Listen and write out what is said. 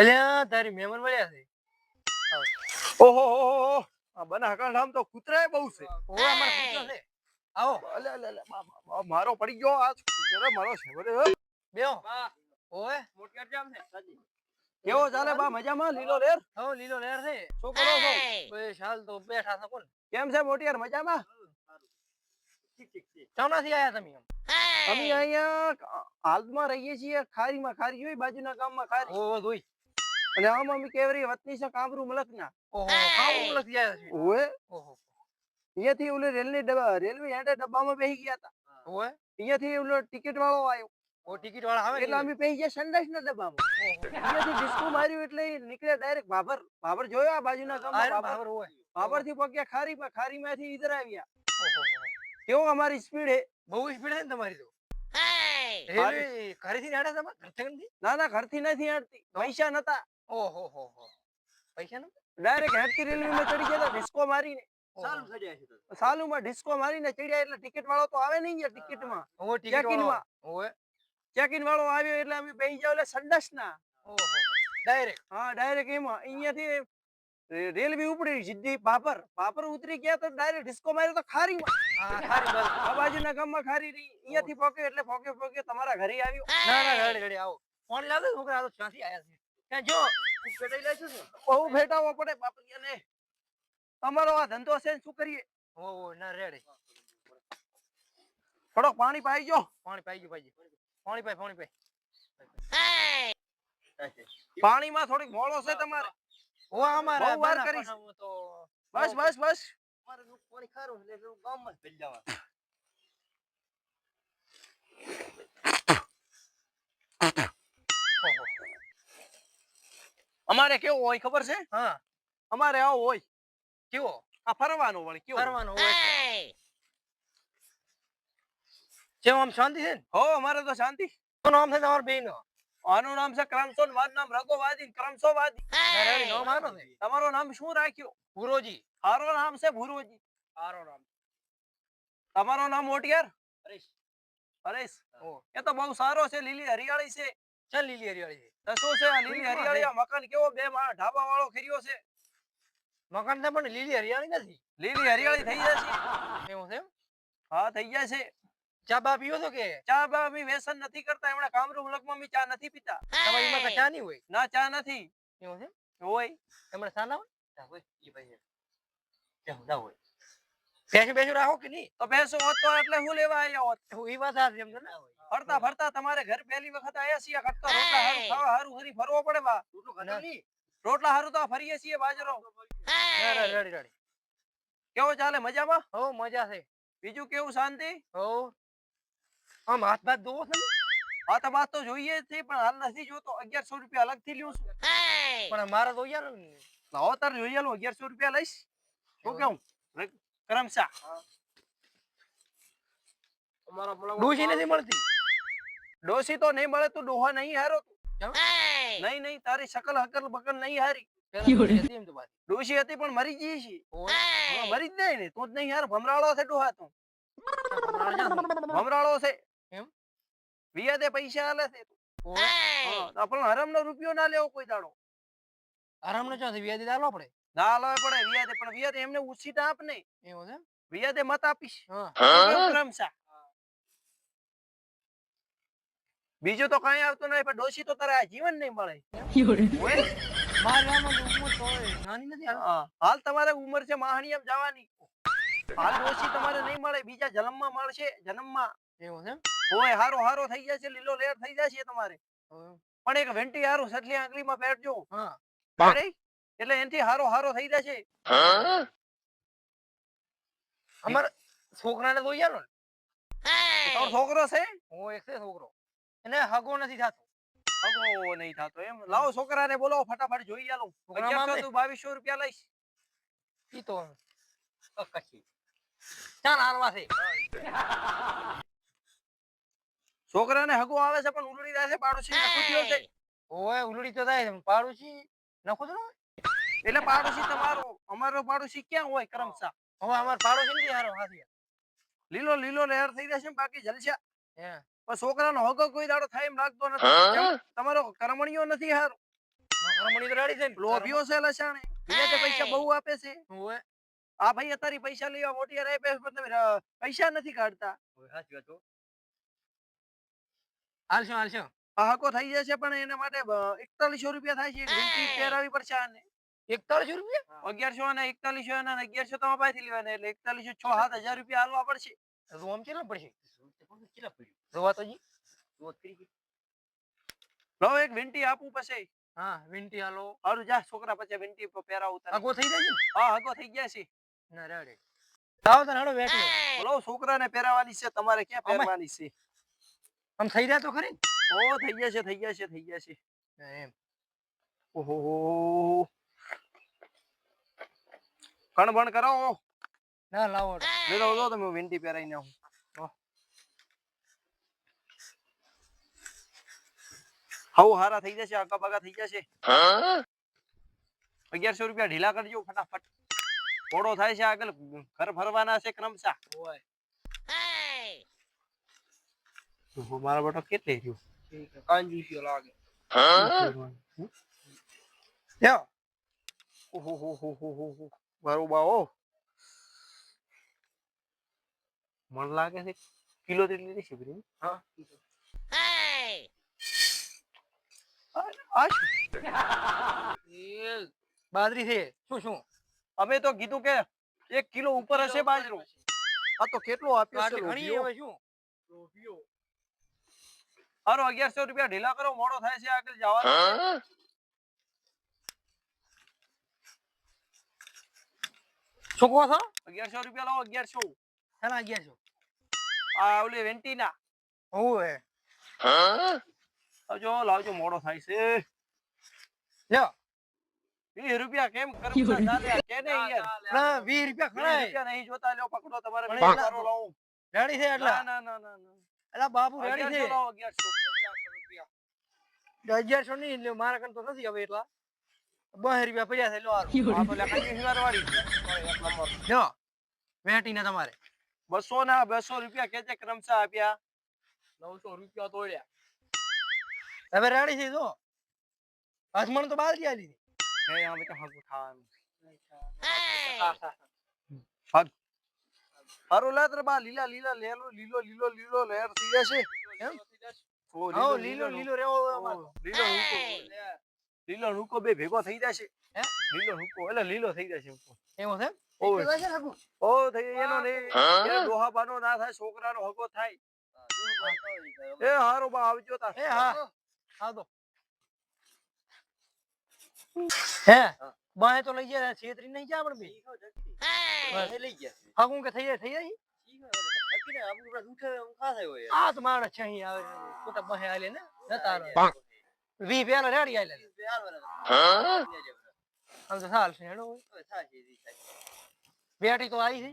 અલ્યા તારી મહેમાન મળ્યા છે. ઓહો હો હો હો આ બનાસકાંઠા તો કૂતરાય બહુ છે. ઓવે અમાર કૂતરો છે. આવો. અલે અલે અલે બા, બા, બા, મારો પડી ગયો. આ કૂતરો મારો છે. બોલે હો. બેહો. ઓવે. કેવો ચાલે બા? મજામાં? લીલો લેર? હો લીલો લેર છે. શું કરો છો? હાલ તો બેઠા છો કોણ કેમ છે મોટિયાર? મજામાં? ચોનાથી આયા તમે એમ. અમે અહીંયા હાલમાં રહીએ છીએ ખારીમાં ખારી હોય બાજુના ગામમાં ખારી. ઓહો જોઈ. અને આમ અમે કેવરી વતની છે કામરૂ મલકના. ઓહો ખાવું લખી આયા છે. ઓએ ઓહો. અહીંયાથી ઓલે રેલની ડબ્બા રેલવે હેઠે ડબ્બામાં બેસી ગયા હતા. ઓવે અહીંયાથી ઓલો ટિકિટ વાળો આવ્યો. ઓ ટિકિટ વાળા આવે એટલે અમે બેસી ગયા સંડાસના ડબ્બામાં. અહીંયાથી ડિસ્કો માર્યું એટલે ઈ નીકળ્યા ડાયરેક્ટ ભાભર. ભાભર જોયો આ બાજુના ગામમાં ભાભર? બરાબર હોય. ભાભરથી પગ્યા ખારીમાં ખારીમાંથી ઈધર આવ્યા. ઓહો. કેવો અમારી સ્પીડ હે? બહુ સ્પીડ છે ને તમારી તો. ઘરેથી નાડા તમાર? ઘરથી ના ના ઘરથી નથી હટતી પૈસા નતા. ઓહો હો હો. પૈસા નતા? ડાયરેક્ટ હેડકી રેલવે ચડી ગયા ડિસ્કો મારીને. સાલુમાં ડિસ્કો મારીને ચડ્યા એટલે ટિકિટ વાળો તો આવે નહીં યાર ટિકિટ ચેકિંગ વાળો. માં. ચેકિન વાળો આવ્યો એટલે અમે બેસી જાવ એટલે ઓહો ડાયરેક્ટ હા ડાયરેક્ટ એમાં. અહીંયાથી રે- રેલવે ઉપડી સીધી બાપર બાપર ઉતરી ગયા તો ડાયરેક્ટ ડિસ્કો માર્યો તો ખારીમાં હા ખારી બસ આ બાજુના ગામમાં ખારી રહી અહીંયાથી પોકે એટલે પોકે પોકે તમારા ઘરે આવ્યો ના ના રેડી રેડી આવો ફોન લાવ છોકરા આ તો ક્યાંથી આયા છે ક્યાં જો હું પેટાઈ લઈ છું બહુ ભેટાવો પડે બાપરિયાને તમારો આ ધંધો છે ને શું કરીએ? ઓહો ના રેડી થોડોક પાણી પાઈ ગયો. પાણી પાઈ ગયું પાઈ ગયું. પાણી પાઈ પાણી પાઈ. પાણીમાં થોડીક મોળો છે તમારે. ઓ અમારે બહુ વાર કરીશ. તો બસ બસ બસ. અમારે તો પાણી ખારું એટલે એટલું ગામમાં જ ભેલ જવાનું. અમારે કેવું હોય ખબર છે? હા. અમારે આવો હોય. કેવો? આ ફરવાનું વળી કેવું? ફરવાનું હોય. જેમ આમ શાંતિ છે ને? હો અમારે તો શાંતિ. નામ છે તમારા બેન નો આનું નામ છે ક્રમસો મારું નામ રઘોવાદી ક્રમસોવાદી. નામ તમારું નામ શું રાખ્યું? ગુરુજી મારું નામ છે ભુરોજી. સારો નામ. તમારું નામ મોટિયાર? હરીશ. હરીશ. એ તો બહુ સારો છે લીલી હરિયાળી છે. ચાલ લીલી હરિયાળી છે. તો શું છે લીલી હરિયાળી? આ મકાન કેવો બે માળ ઢાબા વાળો કર્યો છે? મકાન ને પણ લીલી હરિયાળી નથી. લીલી હરિયાળી થઈ જશે. એવું છે હા થઈ ગયા છે ચા બા પીવો છો કે? ચા બા અમે વ્યસન નથી કરતા એમણે કામરૂ મુલકમાં અમે ચા નથી પીતા. તમારી એમાં ચા નહીં હોય. ના ચા નથી. એવું છે? હોય. એમણે ચા ના હોય? હોય. ઈ ભાઈ ચા ના હોય. બેસી બેસી રાખો કે નહીં? તો ભેંસો હોત તો એટલે હું લેવા આવ્યા હોત? હું ઈ વાત સાચી એમ તો ના હોય. ફરતા ફરતા તમારે ઘર પહેલી વખત આયા છીએ. કટકા રોટલા હારું ખાવા હારું હરી ફરવો પડે બા. ના. રોટલા હારું તો ફરીએ છીએ બાજરો. ના, રેડી રેડી. કેવો ચાલે? મજામાં? હો મજા છે. બીજું કેવું શાંતિ? હો. આમ હાથ ભાત ધોવો છે ને? હા તો વાત તો જોઈએ છે પણ હાલ નથી જોતો. અગિયારસો રૂપિયા અલગથી લ્યું છું. પણ મારા તો યાર લાવો તાર જોઈએ લો અગિયારસો રૂપિયા લઈશ. શું કેવું? કરમસા ડોસી નથી મળતી. ડોસી તો નહીં મળે તું ડોહા નહીં હારો? નહીં નહીં તારી શકલ હકલ બકલ નહીં હારી. ડોસી હતી પણ મરી ગઈ છે. મરી જ નહીં ને તું જ નહીં હાર ભમરાળો છે ડોહા તું. ભમરાળ છે? એમ? વિયાદે પૈસા આલે છે. તું. ઓય, હા, તો રૂપિયો ના લેવો કોઈ દાડો. આરામનો ક્યાંથી વિયાદે દાલો આપણે ના લાવે પડે વિયાદે પણ વિયાદે એમને ઉછીટા આપને એવું છે વિયાદે મત આપીશ. હા. બીજું તો કઈ આવતું નહીં પણ ડોશી તો તારે જીવન નહીં મળે. હાલ. તમારે ઉંમર છે માહણીયમ જવાની. હાલ તમારે નહીં મળે બીજા જન્મમાં મળશે જન્મમાં. એવું છે ઓય હારો હારો થઈ જશે લીલો લેર થઈ જશે તમારે. પણ એક વેંટી હારું સટલી આંગળીમાં પહેરજો હા. એટલે એનથી હારો હારો થઈ જશે. અમાર છોકરાને જોઈ યાર તારો છોકરો છે? હું એક છે છોકરો. એને હગો નથી થતો. હગો નહીં થતો એમ. લાવો છોકરાને બોલો ફટાફટ જોઈ આલો. છોકરા અગિયારસો મામે? તું બાવીસો રૂપિયા લઈશ. ઈ તો કશી ચાલ હાલવા છે છોકરાને હગો આવે છે પણ ઉલડી જાય છે પાડોશી નખું થયો છે. ઓય ઉલડી તો થાય પાડોશી નખો તો એટલે પાડોશી તમારો અમારો પાડોશી ક્યાં હોય કરમસા? હવે અમાર પાડોશી નથી હારો હાથી. લીલો લીલો લહેર થઈ જશે બાકી જલસા હે. પણ છોકરાનો હગો કોઈ દાડો થાય એમ લાગતો નથી. તમારો કરમણીઓ નથી હારો. કરમણી તો રાડી છે લોભિયો છે લસાણે પૈસા બહુ આપે છે. ઓય. આ ભાઈ અત્યારે પૈસા લેવા મોટી યાર પણ તમે પૈસા નથી કાઢતા. હાલશું હાલશું. આ હકો થઈ જશે પણ એના માટે એકતાલીસો રૂપિયા થાય છે પહેરાવી પડશે આને. એકતાળીસો રૂપિયા? અગિયારસો અને એકતાલીસો અને અગિયારસો તમારા પાસેથી લેવાના એટલે એકતાલીસો છ સાત હજાર રૂપિયા હાલવા પડશે. તો કેટલા પડશે કેટલા પડ્યું જોવા તો જી જોવા તો કરી લો એક વીંટી આપું પછી. હા વિંટી હાલો. હારું જા છોકરા પછી વીંટી પહેરાવું. આગો થઈ જાય હા હકો થઈ ગયા છે. ના રાડે આવો તને હડો બેઠો બોલો છોકરાને પહેરાવાની છે તમારે ક્યાં પહેરવાની છે? આમ થઈ જાય તો ખરી ઓ થઈ ગયા છે થઈ ગયા છે થઈ ગયા છે. એમ. ઓહો કણ બણ કરો. ના લાવો હડો. લીધો તમે વિંટી પહેરાઈને આવું. હવ હારા થઈ જશે આગા બાગા થઈ જશે. અગિયારસો રૂપિયા ઢીલા કરજો ફટાફટ. ઘોડો થાય છે આગળ ઘર ફરવાના છે ક્રમશા ઓય ઓહો, મારો બેટો કેટલે રહ્યો કાંજુસિયો લાગે. લ્યો. ઓહો હો હો હો હો હો. બરોબર ઓ મન લાગે છે કિલો જેટલી રહેશે બરી હા આ શું? એ બાદરી છે. શું શું? અમે તો કીધું કે એક કિલો ઉપર હશે બાજરો. આ તો કેટલો આપ્યો છે ઘણી શું? હારો અગિયારસો રૂપિયા ઢીલા કરો મોડો થાય છે આગળ જવા શું કહો છો? અગિયારસો રૂપિયા લાવો અગિયારસો. શાના અગિયારસો? આ ઓલી વેન્ટીના. ઓય આવજો લાવજો મોડો થાય છે. લ્યો. વીસ રૂપિયા કેમ કે યાર? વીસ રૂપિયા ખણાય નહીં જોતા લ્યો પકડો તમારે લાવું રેડી છે એટલા? ના ના ના ના એલા રેડી છે? અગિયારસો નહીં મારા કન તો નથી હવે એટલા. બસ રૂપિયા પડ્યા છે લો વાળી લ્યો વેટીને તમારે. બસો ના બસો રૂપિયા કે ક્રમશા આપ્યા. નવસો રૂપિયા તોડ્યા. હવે રેડી છે જો. અજમણ તો બાદરી આલી. હે આ બેટા હાગું ખાવાનું હા હારું લાત રે બા લીલા લીલા લેલો લીલો લીલો લીલો લેર થઈ જશે એમ? ઓ લીલો લીલો રેવો લીલો હુકો લીલો હુકો બે ભેગો થઈ જશે હે? લીલો હુકો એટલે લીલો થઈ જશે હુકો. એવો છે. ઓ થઈ એનો ને એ ડોહા બાનો ના થાય છોકરાનો હગો થાય એ હારો બા આવજો તા એ હા હા તો હે? બાય તો લઈ જાય છેતરી નહીં જા પણ બે? હાગું કે થઈ જાય થઈ જાય? આ તો માણસ છે અહીં આવે ખોટા બહે આલે ને જતા રહે. વી પેલા રેડી આલે આમ તો સાલ છે હેડો બેટી તો આવી છે.